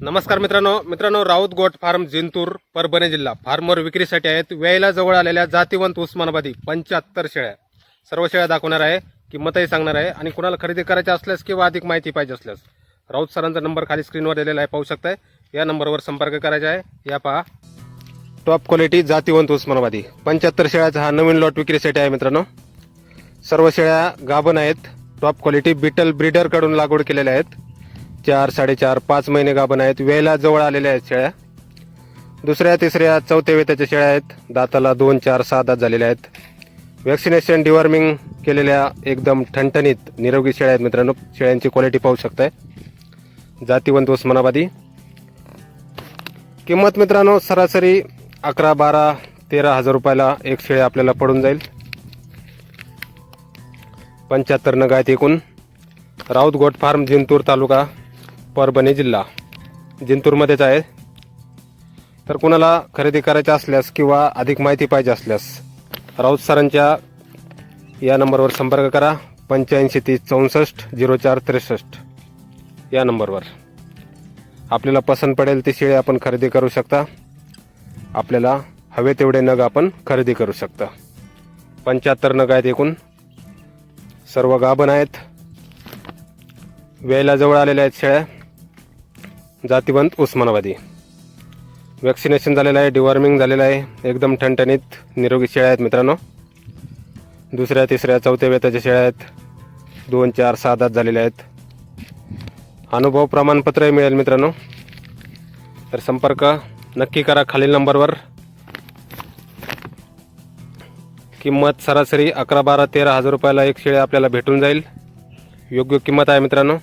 नमस्कार मित्रांनो. मित्रांनो राऊत गोट फार्म जिंतूर परभणी जिल्हा. फार्मर विक्रीसाठी आहेत वेळेला जवळ आलेल्या जातीवंत उस्मानाबादी पंच्याहत्तर शेळ्या. सर्व शेळ्या दाखवणार आहे किंमतही सांगणार आहे आणि कुणाला खरेदी करायची असल्यास किंवा अधिक माहिती पाहिजे असल्यास. राऊत सरांचा नंबर खाली स्क्रीनवर दिलेला आहे पाहू शकताय. या नंबरवर संपर्क करायचा आहे. या पहा. टॉप क्वालिटी जातीवंत उस्मानाबादी पंच्याहत्तर शेळ्याचा हा नवीन लॉट विक्रीसाठी आहे मित्रांनो. सर्व शेळ्या गाभण आहेत. टॉप क्वालिटी बिटल ब्रीडरकडून लागवड केलेल्या आहेत. चार साडेचार पाच महिने गाभण आहेत. वेळेला जवळ आलेल्या आहेत शेळ्या. दुसऱ्या तिसऱ्या चौथ्या वेताच्या शेळ्या आहेत. दाताला दोन चार सहा दात झालेल्या आहेत. वॅक्सिनेशन डिवॉर्मिंग केलेल्या एकदम ठणठणीत निरोगी शेळ्या आहेत मित्रांनो. शेळ्यांची क्वालिटी पाहू शकताय. जातीवंत उस्मानाबादी. किंमत मित्रांनो सरासरी अकरा बारा तेरा हजार रुपयाला एक शेळी आपल्याला पडून जाईल. पंच्याहत्तर नग आहेत एकूण. राऊत गोट फार्म जिंतूर तालुका. परभणी जिल्हा. जिंतूरमध्येच आहे तर कुणाला खरेदी करायच्या असल्यास किंवा अधिक माहिती पाहिजे असल्यास राऊत सरांच्या या नंबरवर संपर्क करा. पंच्याऐंशी तीस चौसष्ट झिरो चार त्रेसष्ट या नंबरवर. आपल्याला पसंत पडेल ती शेळी आपण खरेदी करू शकता. आपल्याला हवे तेवढे नग आपण खरेदी करू शकता. पंच्याहत्तर नग आहेत एकूण. सर्व गाभण आहेत. वेळेला जवळ आलेल्या आहेत शेळ्या. जातीवंत उस्मानाबादी. वॅक्सिनेशन झालेलं आहे डिवॉर्मिंग झालेलं आहे एकदम ठणठणीत निरोगी शेळ्या आहेत मित्रांनो. दुसऱ्या तिसऱ्या चौथ्या वेताच्या शेळ्या आहेत. दोन चार सहा दात झालेल्या आहेत. अनुभव प्रमाणपत्रही मिळेल मित्रांनो. तर संपर्क नक्की करा खालील नंबरवर. किंमत सरासरी अकरा बारा तेरा हजार रुपयाला एक शेळी आपल्याला भेटून जाईल. योग्य किंमत आहे मित्रांनो.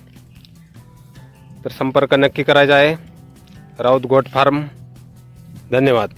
तर संपर्क नक्की करायचा आहे. Raut goat farm. धन्यवाद.